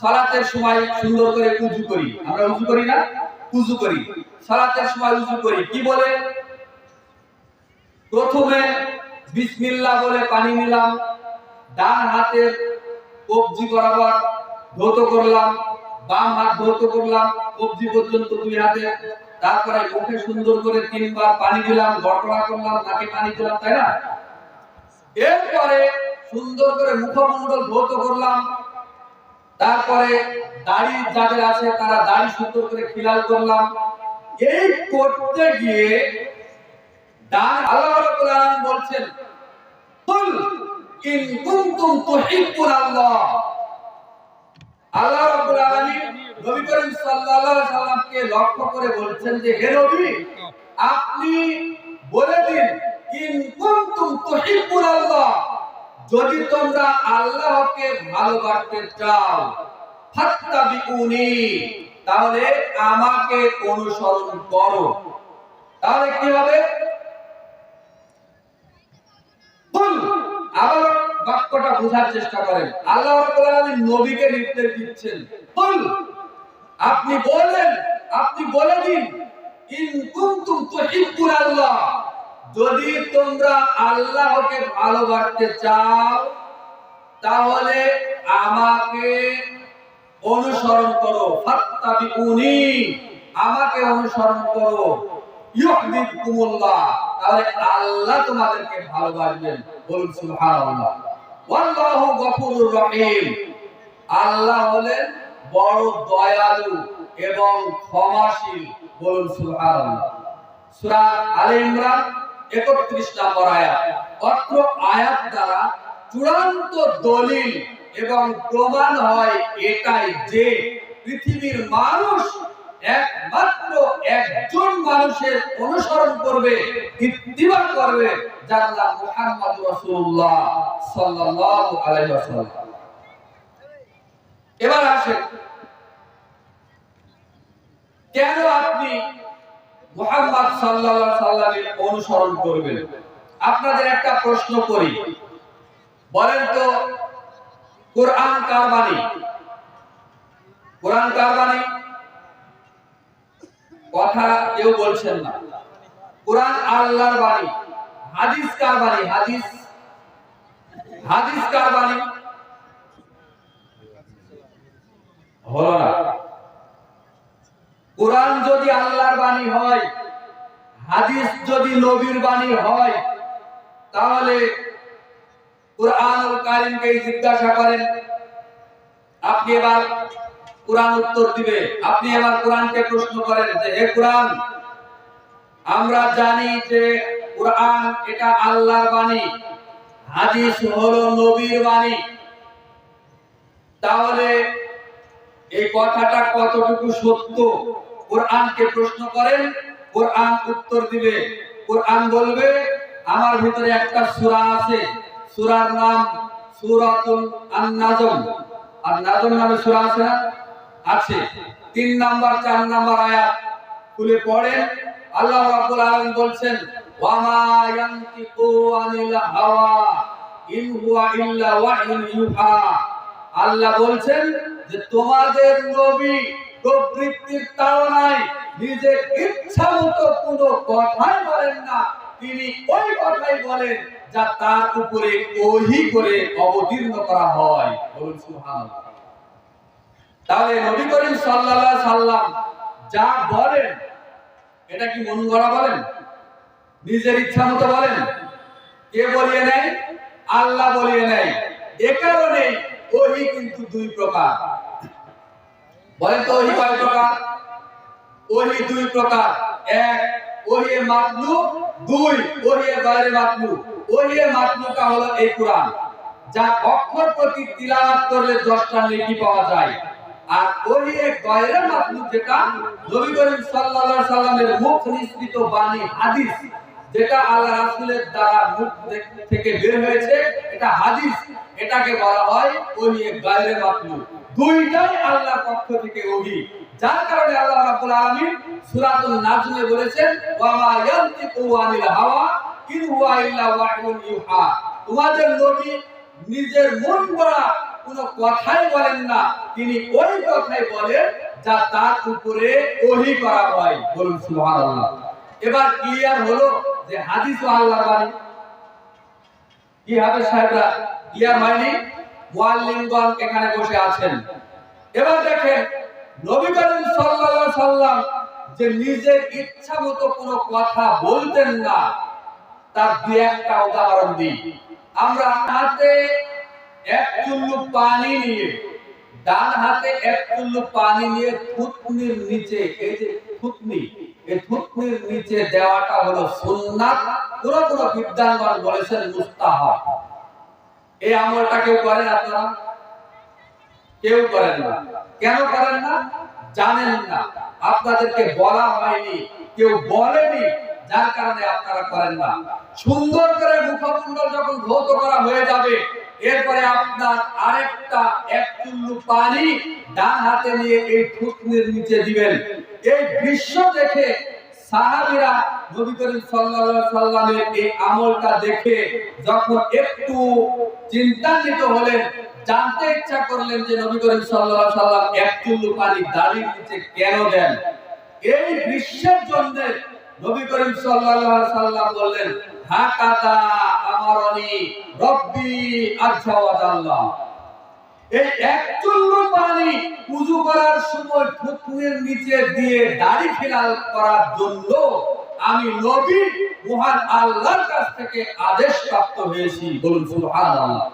সালাতের সময় সুন্দর করে উজু করি। আমরা উজু করি না? উজু করি। সালাতের সময় উজু করি। কি বলে? প্রথমে বিসমিল্লাহ বলে পানি নিলাম, ডান হাতের কবজি বরাবর ধৌত করলাম, বাম হাত ধৌত করলাম, কবজি পর্যন্ত দুই হাতে। তারপরে মুখে সুন্দর করে তিনবার পানি দিলাম, গড়গড়া করলাম, নাকে পানি দিলাম, তাই না? এরপরে সুন্দর করে মুখমণ্ডল ধৌত করলাম তারপরে দাড়ি যাদের আছে, তারা দাড়ি সুন্দর করে খিলাল করলাম। এই করতে গিয়ে আল্লাহ রাব্বুল আলামিন বলছেন, কুল ইন কুনতুম তুহিব্বুন আল্লাহ। আল্লাহ রাব্বুল আলামিন নবী করিম সাল্লাল্লাহু আলাইহি সাল্লামকে লক্ষ্য করে বলছেন যে, হে নবী, আপনি বলে দিন, ইন কুনতুম তুহিব্বুন যদি তোমরা আল্লাহকে ভালোবাসতে চাও, ফাত্তাবিউনি, তাহলে আমাকে অনুসরণ করো। তাহলে কি হবে? কুল আবার বাক্যটা বোঝার চেষ্টা করেন। আল্লাহ রাব্বুল আলামিন নবীকে নির্দেশ দিচ্ছেন। কুল আপনি বলেন আপনি বলে দিন, ইন কুনতুম তুহিব্বুন আল্লাহ যদি তোমরা আল্লাহকে ভালোবাসতে চাও, তাহলে আমাকে অনুসরণ করো। ফাত্তাবিউনি, আমাকে অনুসরণ করো। ইউহিব্বুকুমুল্লাহ, তাহলে আল্লাহ তোমাদেরকে ভালোবাসবেন। বলুন সুবহানাল্লাহ। ওয়াল্লাহু গফুরুর রহিম। আল্লাহ হলেন বড় দয়ালু এবং ক্ষমাশীল। বলুন সুবহানাল্লাহ। সূরা আলে ইমরান 31 নম্বর আয়াত। অত্র আয়াত দ্বারা চূড়ান্ত দলিল এবং প্রমাণ হয় এটাই যে পৃথিবীর মানুষ একমাত্র একজন মানুষের অনুসরণ করবে, ইত্তিবা করবে, যার নাম মুহাম্মদ রাসূলুল্লাহ সাল্লাল্লাহু আলাইহি ওয়াসাল্লাম। এবার আসেন কেন আপনি মুহাম্মদ সাল্লাল্লাহু সাল্লামের অনুসরণ করবেন। আপনাদের একটা প্রশ্ন করি। বলেন তো, কোরআন কার বাণী? কোরআন কার বাণী? কথা কেউ বলছেন না। কোরআন আল্লাহর বাণী। হাদিস কার বাণী? হাদিস। হাদিস কার বাণী? হলো না। কোরআন যদি আল্লাহর বাণী হয় হাদিস যদি নবীর বাণী হয়, তাহলে কোরআনুল কারিমকে জিজ্ঞাসা করেন, আপনি এবার কোরআন উত্তর দিবে। আপনি এবার কোরআনকে প্রশ্ন করেন যে, হে কোরআন, আমরা জানি যে কোরআন এটা আল্লাহর বাণী, হাদিস হলো নবীর বাণী। তাহলে এই কথাটা কতটুকু সত্য? কোরআনকে প্রশ্ন করেন কোরআন উত্তর দিবে। কোরআন বলবে, আমার ভিতরে একটা সূরা আছে। সূরার নাম সূরাতুল আন-নাজম। আর নাজম নামে সূরা আছে না? আছে। তিন নাম্বার, চার নাম্বার আয়াত। খুলে পড়েন আল্লাহ রাব্বুল আলামিন বলছেন ওয়া মা ইয়ানতিকু আনিল হাওয়া ইন হুয়া ইল্লা ওয়াহয়ুন ইউহা। আল্লাহ বলছেন যে, তোমাদের নবী প্রবৃত্তির তাড়নায় নিজের ইচ্ছা মতো কোনো কথাই বলেন না। তিনি ওই কথাই বলেন যা তার উপরে ওহি করে অবতীর্ণ করা হয়। বলুন সুবহানাল্লাহ। তাহলে নবী করিম সাল্লাল্লাহু সাল্লাম যা বলেন, এটা কি মন গড়া বলেন? নিজের ইচ্ছা মতো বলেন? কে বলিয়ে নেয়? আল্লাহ বলিয়ে নেয়। এ কারণে ওহি কিন্তু দুই প্রকার। বলেন তো ওহি কয় প্রকার? ওহি দুই প্রকার। এক, ওহি মাতলু, দুই, ওহি গায়রে মাতলু। ওহি মাতলুটা হলো এই কোরআন। যা অক্ষর প্রতি তিলাওয়াত করলে 10টা নেকি পাওয়া যায়। আর ওহি গায়রে মাতলু যেটা নবী করিম সাল্লাল্লাহু আলাইহি সাল্লামের মুখ নিঃসৃত বাণী, হাদিস, যেটা আল্লাহ রাসূলের দ্বারা মুখ থেকে বের হয়েছে, এটা হাদিস। এটাকে বলা হয় ওহি গায়রে মাতলু। দুইটাই আল্লাহর পক্ষ থেকে ওহি। যার কারণে আল্লাহ রাব্বুল আলামিন সূরাতুল নাজমে বলেছেন ওয়া মা ইয়ানতিকু আনিল হাওয়া ইন হুয়া ইল্লা ওয়াহয়ুন ইউহা। তোমাদের নবী নিজের মন গড়া কোনো কথাই বলেন না। তিনি ওই কথাই বলেন যা তার উপরে ওহি করা হয়। বলুন, সুবহানাল্লাহ। এবার ক্লিয়ার হলো যে হাদিস ও আল্লাহর বাণী। কি হবে সাহেবরা? ক্লিয়ার হয়নি? মুআল্লিমগণ এখানে বসে আছেন। এবার দেখেন, নবী করিম সাল্লাল্লাহু যে নিজের কোনো কথা বলতেন না, তার দুই একটা উদাহরণ দিই। আমরা হাতে এক চুল্লু পানি নিয়ে, ডান হাতে এক চুল্লু পানি নিয়ে নিচে, এই যে এই নিচে দেওয়াটা হলো সুন্নাত। কোন কোন বিদ্যানগণ বলেছেন মুস্তাহাব। এই আমলটা কেউ করেন আপনারা? কেউ করেন না। কেন করেন না? জানেন না। আপনাদেরকে বলা হয়নি। কেউ বলেনি, যার কারণে আপনারা করেন না। সুন্দর করে মুখমণ্ডল যখন ধৌত করা হয়ে যাবে, এরপরে আপনার আরেকটা এক চুল্লু পানি ডান হাতে নিয়ে এই থুতনির নিচে দিবেন। এই দৃশ্য দেখে সাহাবীরা নবী করিম সাল্লাল্লাহু সাল্লামের এই আমলটা দেখে যখন একটু চিন্তান্বিত হলেন, জানতে ইচ্ছা করলেন যে নবী করিম সাল্লাল্লাহু সাল্লাম এক চুল্লু পানি দাড়ির নিচে কেন দেন? এই দৃশ্যের জন্য নবী করিম সাল্লাল্লাহু সাল্লাম বললেন, হাকাদা আমারনি রব্বি আজ্জা ওয়া এই এক চুল্লু পানি করার সময় নিচে দিয়ে দাড়ি করার জন্য আমি নবী মহান আল্লাহর কাছ থেকে আদেশ প্রাপ্ত হয়েছি। বলুন, সুবহানাল্লাহ।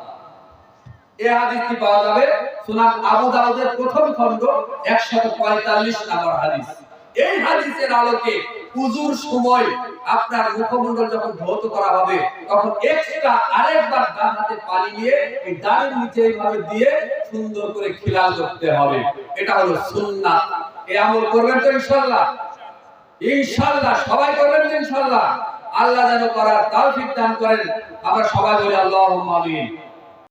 এই হাদিসটি পাওয়া যাবে? সুনান আবু দাউদের প্রথম খণ্ড 145 নম্বর হাদিস। এই হাদিসের আলোকে উজুর সময় আপনার মুখমণ্ডল যখন ধৌত করা হবে, তখন এক্সট্রা আরেকবার ডান হাতে পানি নিয়ে এই ডানের নিচে এইভাবে দিয়ে সুন্দর করে খিলাল করতে হবে। এটা হলো সুন্নাত। এই আমল করবেন তো ইনশাআল্লাহ? ইনশাআল্লাহ। সবাই করবেন তো ইনশাআল্লাহ? আল্লাহ যেন করার তৌফিক দান করেন। আমরা সবাই বলি আল্লাহুম্মা আমিন।